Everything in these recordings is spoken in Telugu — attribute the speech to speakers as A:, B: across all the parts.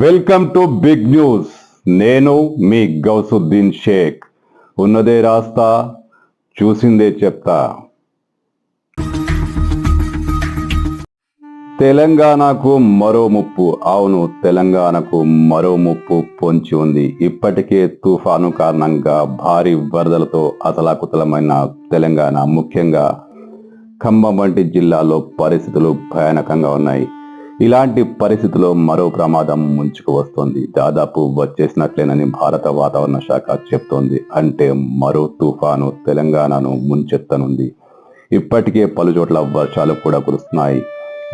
A: Welcome to big news. నేను మీ గౌసుద్దీన్ షేక్. ఉన్నదే రాస్తా చూసిందే చెప్తా. తెలంగాణకు మరో ముప్పు. అవును తెలంగాణకు మరో ముప్పు పొంచి ఉంది. ఇప్పటికే తుఫాను కారణంగా భారీ వరదలతో అతలాకుతలమైన తెలంగాణ. ముఖ్యంగా ఖమ్మం వంటి జిల్లాలో పరిస్థితులు భయానకంగా ఉన్నాయి. ఇలాంటి పరిస్థితిలో మరో ప్రమాదం ముంచుకు వస్తోంది. దాదాపు వచ్చేసినట్లేనని భారత వాతావరణ శాఖ చెప్తోంది. అంటే మరో తుఫాను తెలంగాణను ముంచెత్తనుంది. ఇప్పటికే పలు చోట్ల వర్షాలు కూడా కురుస్తున్నాయి.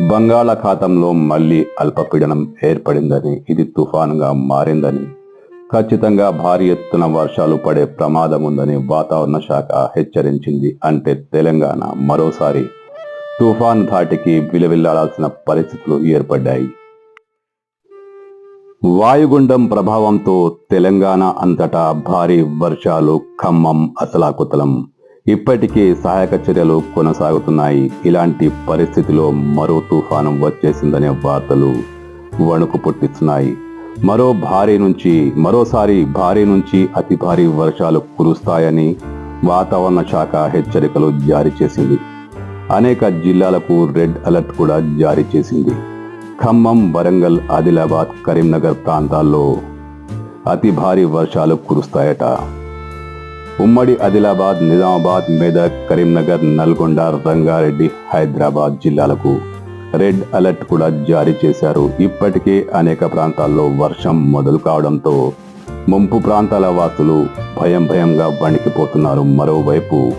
A: బంగాళాఖాతంలో మళ్ళీ అల్పపీడనం ఏర్పడిందని ఇది తుఫానుగా మారిందని ఖచ్చితంగా భారీ ఎత్తున వర్షాలు పడే ప్రమాదం ఉందని వాతావరణ శాఖ హెచ్చరించింది. అంటే తెలంగాణ మరోసారి తుఫాన్ ధాటికి విలవిల్లాడాల్సిన పరిస్థితులు ఏర్పడ్డాయి. వాయుగుండం ప్రభావంతో తెలంగాణ అంతటా భారీ వర్షాలు ఖమ్మం అసలాకుతలం. ఇప్పటికీ సహాయక చర్యలు కొనసాగుతున్నాయి. ఇలాంటి పరిస్థితిలో మరో తుఫాను వచ్చేసిందనే వార్తలు వణుకు పుట్టిస్తున్నాయి. మరో భారీ నుంచి మరోసారి భారీ నుంచి అతి భారీ వర్షాలు కురుస్తాయని వాతావరణ శాఖ హెచ్చరికలు జారీ చేసింది. అనేక జిల్లాలకు రెడ్ అలర్ట్ కూడా జారీ చేసింది. ఖమ్మం వరంగల్ ఆదిలాబాద్ కరీంనగర్ ప్రాంతాల్లో అతి భారీ వర్షాలు కురుస్తాయట. ఉమ్మడి ఆదిలాబాద్ నిజామాబాద్ మెదక్ కరీంనగర్ నల్గొండ రంగారెడ్డి హైదరాబాద్ జిల్లాలకు రెడ్ అలర్ట్ కూడా జారీ చేశారు. ఇప్పటికే అనేక ప్రాంతాల్లో వర్షం మొదలు కావడంతో ముంపు ప్రాంతాల వాసులు భయం భయంగా వణికిపోతున్నారు. మరోవైపు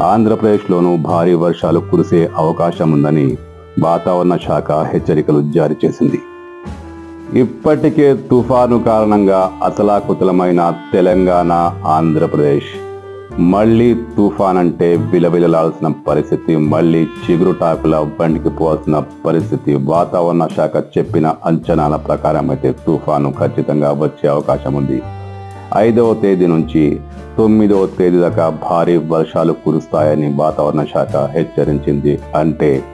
A: ఆంధ్రప్రదేశ్లోనూ భారీ వర్షాలు కురిసే అవకాశం ఉందని వాతావరణ శాఖ హెచ్చరికలు జారీ చేసింది. ఇప్పటికే తుఫాను కారణంగా అతలాకుతలమైన తెలంగాణ ఆంధ్రప్రదేశ్ మళ్ళీ తుఫాన్ అంటే విలవిలలాల్సిన పరిస్థితి మళ్ళీ చిగురు టాకుల బండికి పోవాల్సిన పరిస్థితి వాతావరణ శాఖ చెప్పిన అంచనాల ప్రకారం అయితే తుఫాను ఖచ్చితంగా వచ్చే అవకాశం ఉంది ఐదవ తేదీ నుంచి తొమ్మిదవ తేదీ దాకా భారీ వర్షాలు కురుస్తాయని వాతావరణ శాఖ హెచ్చరించింది. అంటే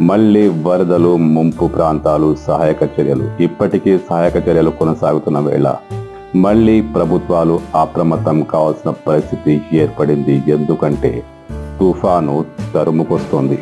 A: మళ్ళీ వరదలు ముంపు ప్రాంతాలు సహాయక చర్యలు. ఇప్పటికీ సహాయక చర్యలు కొనసాగుతున్న వేళ మళ్ళీ ప్రభుత్వాలు అప్రమత్తం కావాల్సిన పరిస్థితి ఏర్పడింది. ఎందుకంటే తుఫాను తరుముకొస్తోంది.